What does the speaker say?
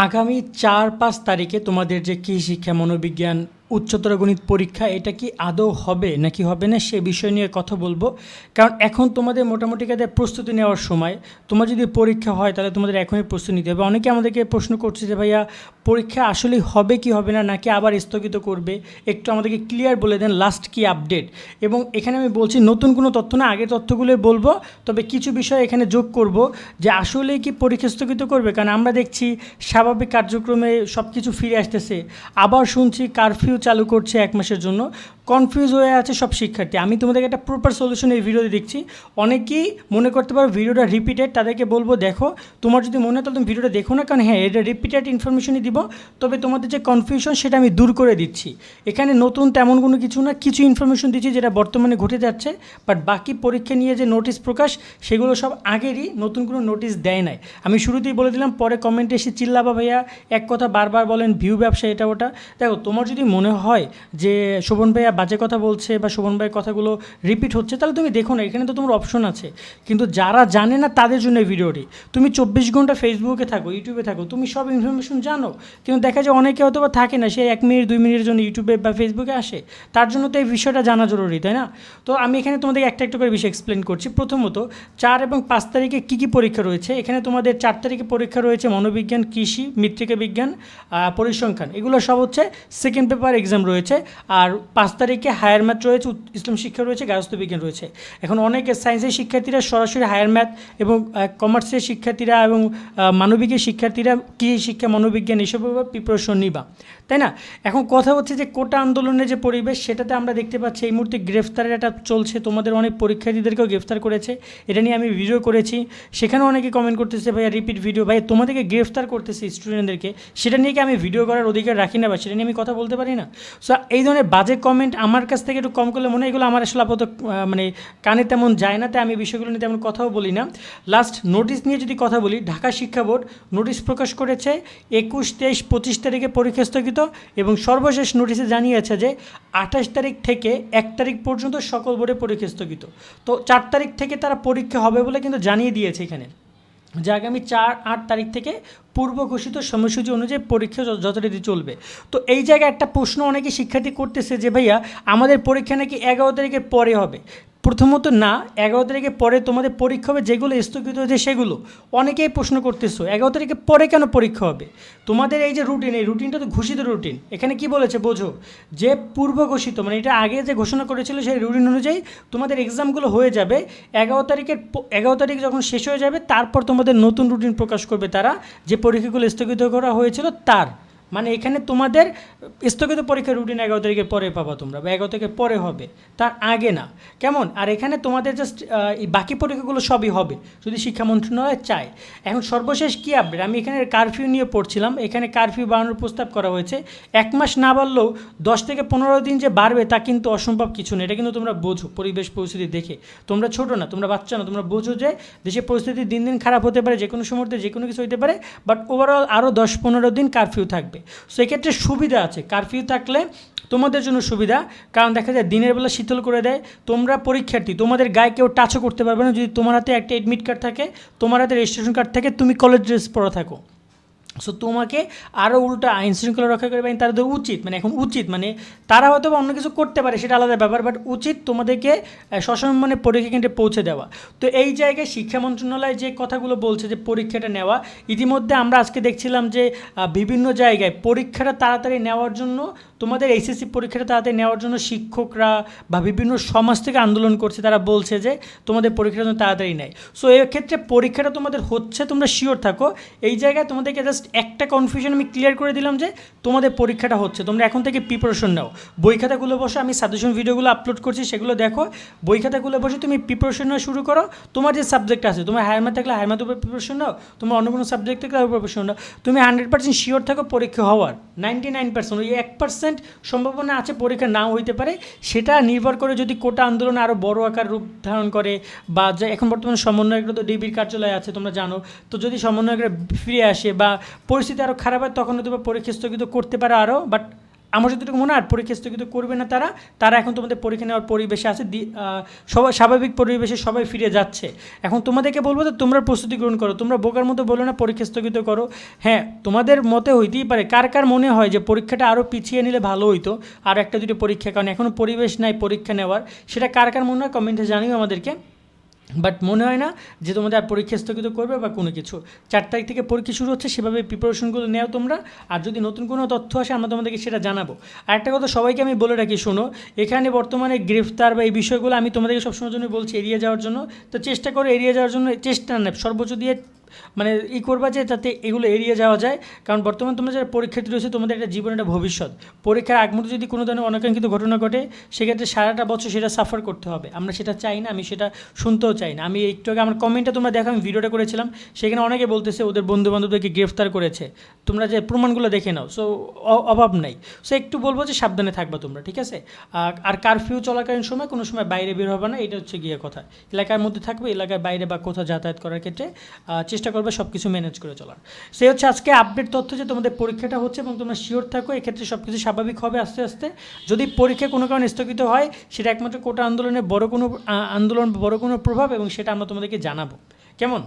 আগামী চার পাঁচ তারিখে তোমাদের যে কৃষি শিক্ষা মনোবিজ্ঞান উচ্চতর গণিত পরীক্ষা এটা কি আদৌ হবে নাকি হবে না সে বিষয় নিয়ে কথা বলব। কারণ এখন তোমাদের মোটামুটি কাদের প্রস্তুতি নেওয়ার সময়, তোমার যদি পরীক্ষা হয় তাহলে তোমাদের এখনই প্রস্তুতি নিতে হবে। অনেকে আমাদেরকে প্রশ্ন করছে যে, ভাইয়া, পরীক্ষা আসলে হবে কি হবে না, নাকি আবার স্থগিত করবে? একটু আমাদেরকে ক্লিয়ার বলে দেন লাস্ট কি আপডেট এবং এখানে আমি বলছি, নতুন কোনো তথ্য না, আগের তথ্যগুলোই বলব। তবে কিছু বিষয় এখানে যোগ করব যে আসলে কি পরীক্ষা স্থগিত করবে? কারণ আমরা দেখছি, স্বাভাবিক কার্যক্রমে সব কিছু ফিরে আসতেছে। আবার শুনছি কারফিউ চালু করছে এক মাসের জন্য। কনফিউজ হয়ে আছে সব শিক্ষার্থী। আমি তোমাদেরকে একটা প্রপার সলিউশন এই ভিডিওতে দেখছি। অনেকেই মনে করতে পারো ভিডিওটা রিপিটেড তাদেরকে বলব, দেখো, তোমার যদি মনে হয় তাহলে তুমি ভিডিওটা দেখো না, কারণ হ্যাঁ এটা রিপিটেড ইনফরমেশনই দিব। তবে তোমাদের যে কনফিউশন সেটা আমি দূর করে দিচ্ছি। এখানে নতুন তেমন কোনো কিছু না, কিছু ইনফরমেশন দিচ্ছি যেটা বর্তমানে ঘটে যাচ্ছে বাট বাকি পরীক্ষা নিয়ে যে নোটিশ প্রকাশ, সেগুলো সব আগেরই, নতুন কোনো নোটিশ দেয় নাই। আমি শুরুতেই বলে দিলাম, পরে কমেন্টে এসে চিল্লাবা ভাইয়া, এক কথা বারবার বলেন ভিউ ব্যবসা এটা ওটা। দেখো, তোমার যদি মনে হয় যে শোভন ভাইয়া বাজে কথা বলছে বা শোভন ভাইয়ের কথাগুলো রিপিট হচ্ছে, তাহলে তুমি দেখো না, এখানে তো তোমার অপশন আছে। কিন্তু যারা জানে না, তাদের জন্য এই ভিডিওটি তুমি চব্বিশ ঘণ্টা ফেসবুকে থাকো ইউটিউবে থাকো, তুমি সব ইনফরমেশন জানো। কিন্তু দেখা যায় অনেকে হয়তো বা থাকে না, সে এক মিনিট, দুই মিনিটের জন্য ইউটিউবে বা ফেসবুকে আসে। তার জন্য তো এই বিষয়টা জানা জরুরি, তাই না? তো আমি এখানে তোমাদের একটা একটা করে বিষয় এক্সপ্লেন করছি। প্রথমত, চার এবং পাঁচ তারিখে কী কী পরীক্ষা রয়েছে? এখানে তোমাদের চার তারিখে পরীক্ষা রয়েছে মনোবিজ্ঞান, কৃষি, মৃত্তিকা বিজ্ঞান পরিসংখ্যান। এগুলো সব হচ্ছে সেকেন্ড পেপার এক্সাম রয়েছে। আর পাঁচ তারিখে হায়ার ম্যাথ রয়েছে ইসলাম শিক্ষা রয়েছে, গার্হস্থ্য বিজ্ঞান রয়েছে। এখন অনেক সায়েন্সের শিক্ষার্থীরা সরাসরি হায়ার ম্যাথ এবং কমার্সের শিক্ষার্থীরা এবং মানবিকের শিক্ষার্থীরা কৃষি শিক্ষা, মনোবিজ্ঞান এসব প্রিপারেশন নিবা, তাই না? এখন কথা হচ্ছে যে কোটা আন্দোলনের যে পরিবেশ, সেটাতে আমরা দেখতে পাচ্ছি এই মুহূর্তে গ্রেফতারের একটা চলছে, তোমাদের অনেক পরীক্ষার্থীদেরকেও গ্রেফতার করেছে। এটা নিয়ে আমি ভিডিও করেছি সেখানে অনেকে কমেন্ট করতেছে, ভাইয়া রিপিট ভিডিও ভাই তোমাদেরকে গ্রেফতার করতেছে স্টুডেন্টদেরকে সেটা নিয়ে কি আমি ভিডিও করার অধিকার রাখি না, বা সেটা নিয়ে আমি কথা বলতে পারি না? সো এই ধরনের বাজে কমেন্ট আমার কাছ থেকে একটু কম করলে মনে হয় এগুলো আমার আসলে আপাতত মানে কানে তেমন যায় না, তাই আমি বিষয়গুলো নিয়ে তেমন কথাও বলি না। লাস্ট নোটিশ নিয়ে যদি কথা বলি, ঢাকা শিক্ষা বোর্ড নোটিশ প্রকাশ করেছে একুশ, তেইশ, পঁচিশ তারিখে পরীক্ষা স্থগিত এবং সর্বশেষ নোটিশে জানিয়েছে যে আঠাশ তারিখ থেকে এক তারিখ পর্যন্ত সকল বোর্ডে পরীক্ষা স্থগিত। তো চার তারিখ থেকে তারা পরীক্ষা হবে বলে কিন্তু জানিয়ে দিয়েছে এখানে। যে আগামী চার, আট তারিখ থেকে পূর্ব ঘোষিত সময়সূচি অনুযায়ী পরীক্ষা যথারীতি চলবে। তো এই জায়গায় একটা প্রশ্ন অনেকে শিক্ষার্থী করতেছে যে, ভাইয়া, আমাদের পরীক্ষা নাকি এগারো তারিখের পরে হবে? প্রথমত না, এগারো তারিখের পরে তোমাদের পরীক্ষা হবে, যেগুলো স্থগিত হয়েছে সেগুলো। অনেকেই প্রশ্ন করতেছো, এগারো তারিখের পরে কেন পরীক্ষা হবে? তোমাদের এই যে রুটিন এই রুটিনটা তো ঘোষিত রুটিন এখানে কি বলেছে বোঝো? যে পূর্ব ঘোষিত মানে এটা আগে যে ঘোষণা করেছিল সেই রুটিন অনুযায়ী তোমাদের এক্সামগুলো হয়ে যাবে। এগারো তারিখের এগারো তারিখ যখন শেষ হয়ে যাবে, তারপর তোমাদের নতুন রুটিন প্রকাশ করবে তারা, যে পরীক্ষাগুলো স্থগিত করা হয়েছিল তার। মানে এখানে তোমাদের স্থগিত পরীক্ষার রুটিন এগারো তারিখের পরে পাবা তোমরা, বা এগারো তারিখের পরে হবে, তার আগে না। কেমন? আর এখানে তোমাদের জাস্ট এই বাকি পরীক্ষাগুলো সবই হবে, যদি শিক্ষা মন্ত্রণালয় চায়। এখন সর্বশেষ কী আপডেট আমি এখানে কারফিউ নিয়ে পড়ছিলাম, এখানে কারফিউ বাড়ানোর প্রস্তাব করা হয়েছে। এক মাস না বাড়লেও দশ থেকে পনেরো দিন যে বাড়বে তা কিন্তু অসম্ভব কিছু না, এটা কিন্তু তোমরা বোঝো পরিবেশ পরিস্থিতি দেখে। তোমরা ছোটো না, তোমরা বাচ্চা না, তোমরা বোঝো যে দেশের পরিস্থিতি দিন দিন খারাপ হতে পারে যে কোনো মুহূর্তে যে কোনো কিছু হতে পারে বাট ওভারঅল আরও দশ পনেরো দিন কারফিউ থাকবে। সো এক্ষেত্রে সুবিধা আছে। কারফিউ থাকলে তোমাদের জন্য সুবিধা। কারণ দেখা যায় দিনের বেলা শীতল করে দেয়। তোমরা পরীক্ষার্থী, তোমাদের গায়ে কেউ টাচও করতে পারবে না। যদি তোমার হাতে একটা অ্যাডমিট কার্ড থাকে, তোমার হাতে রেজিস্ট্রেশন কার্ড থাকে, তুমি কলেজ ড্রেস পরা থাকো। সো তোমাকে আরও উল্টা আইন শৃঙ্খলা রক্ষা করে বাহিনী তাদের উচিত মানে এখন উচিত মানে তারা হয়তো অন্য কিছু করতে পারে, সেটা আলাদা ব্যাপার বাট উচিত তোমাদেরকে সসম্মানে পরীক্ষা কেন্দ্রে পৌঁছে দেওয়া। তো এই জায়গায় শিক্ষা মন্ত্রণালয় যে কথাগুলো বলছে যে পরীক্ষাটা নেওয়া, ইতিমধ্যে আমরা আজকে দেখছিলাম যে বিভিন্ন জায়গায় পরীক্ষাটা তাড়াতাড়ি নেওয়ার জন্য তোমাদের এইচএসসি পরীক্ষাটা তাড়াতাড়ি নেওয়ার জন্য শিক্ষকরা বা বিভিন্ন সমাজ থেকে আন্দোলন করছে, তারা বলছে যে তোমাদের পরীক্ষাটা যেন তাড়াতাড়ি নেয়। সো এক্ষেত্রে পরীক্ষাটা তোমাদের হচ্ছে, তোমরা শিওর থাকো। এই জায়গায় তোমাদেরকে জাস্ট একটা কনফিউশন আমি ক্লিয়ার করে দিলাম যে তোমাদের পরীক্ষাটা হচ্ছে। তোমরা এখন থেকে প্রিপারেশন নাও। বই খাতাগুলো বসে, আমি সাজেশন ভিডিওগুলো আপলোড করছি, সেগুলো দেখো। বই খাতাগুলো বসে তুমি প্রিপারেশন নেওয়া শুরু করো। তোমার যে সাবজেক্ট আছে, তোমার হায়ার ম্যাথ থাকলে হায়ার ম্যাথের উপর প্রিপারেশন নাও, তোমার অন্য কোনো সাবজেক্ট থাকলে উপর প্রিপারেশন নাও। তুমি হান্ড্রেড পার্সেন্ট শিওর থাকো পরীক্ষা হওয়ার। নাইনটি নাইন পার্সেন্ট ওই এক পার্সেন্ট সম্ভাবনা আছে পরীক্ষা নাও হইতে পারে, সেটা নির্ভর করে যদি কোটা আন্দোলন আরও বড় আকার রূপ ধারণ করে বা যে এখন বর্তমানে সমন্বয়করা তো ডিবির কার্যালয়ে আছে, তোমরা জানো, তো যদি সমন্বয়করা ফিরে আসে বা পরিস্থিতি আরও খারাপ হয়, তখন হয়তো পরীক্ষা স্থগিত করতে পারে আরও বাট আমার যতটুকু মনে হয় পরীক্ষা স্থগিত করবে না তারা তারা এখন তোমাদের পরীক্ষা নেওয়ার পরিবেশে আছে সবাই স্বাভাবিক পরিবেশে সবাই ফিরে যাচ্ছে। এখন তোমাদেরকে বলব যে তোমরা প্রস্তুতি গ্রহণ করো, তোমরা বোকার মতো বলো না, পরীক্ষা স্থগিত করো। হ্যাঁ তোমাদের মতে হইতেই পারে, কার কার মনে হয় যে পরীক্ষাটা আরও পিছিয়ে নিলে ভালো হইতো, আর একটা দুটো পরীক্ষা, কারণ এখনও পরিবেশ নাই পরীক্ষা নেওয়ার, সেটা কার কার মনে হয় কমেন্টে জানিও আমাদেরকে। বাট মনে হয় না যে তোমাদের আর পরীক্ষা স্থগিত করবে বা কোনো কিছু। চার তারিখ থেকে পরীক্ষা শুরু হচ্ছে, সেভাবে প্রিপারেশনগুলো নেও তোমরা। আর যদি নতুন কোনো তথ্য আসে, আমরা তোমাদেরকে সেটা জানাব। আর একটা কথা সবাইকে আমি বলে রাখি, শোনো, এখানে বর্তমানে গ্রেফতার বা এই বিষয়গুলো আমি তোমাদেরকে সবসময় জন্য বলছি, এড়িয়ে যাওয়ার জন্য। তো চেষ্টা করো এড়িয়ে যাওয়ার জন্য, চেষ্টা না, সর্বোচ্চ দিয়ে মানে ই করবা যে যাতে এগুলো এড়িয়ে যাওয়া যায়। কারণ বর্তমানে তোমরা যারা পরীক্ষার্থী রয়েছে তোমাদের একটা জীবনের একটা ভবিষ্যৎ। পরীক্ষার আগ মুহূর্তে যদি কোনো ধরনের অনাকাঙ্ক্ষিত ঘটনা ঘটে সেক্ষেত্রে সারাটা বছর সেটা সাফার করতে হবে। আমরা সেটা চাই না আমি সেটা শুনতেও চাই না। আমি একটু আগে আমার কমেন্টটা তোমরা দেখো আমি ভিডিওটা করেছিলাম। সেখানে অনেকে বলতেছে ওদের বন্ধু বান্ধবদেরকে গ্রেফতার করেছে। তোমরা যে প্রমাণগুলো দেখে নাও। সো অভাব নাই। সো একটু বলব যে সাবধানে থাকবা তোমরা ঠিক আছে? আর- কারফিউ চলাকালীন সময় কোনো সময় বাইরে বের হবে না এটা হচ্ছে গিয়ে কথা। এলাকার মধ্যে থাকবে এলাকার বাইরে বা কোথাও যাতায়াত করার ক্ষেত্রে। আহ, চেষ্টা করবে সব কিছু ম্যানেজ করে চলার। সে হচ্ছে আজকে আপডেট তথ্য যে তোমাদের পরীক্ষাটা হচ্ছে এবং তোমরা শিওর থাকো, এক্ষেত্রে সব কিছু স্বাভাবিক হবে আস্তে আস্তে। যদি পরীক্ষা কোনো কারণে স্থগিত হয়, সেটা একমাত্র কোটা আন্দোলনের বড় কোনো আন্দোলন বড় কোনো প্রভাব এবং সেটা আমরা তোমাদেরকে জানাব। কেমন?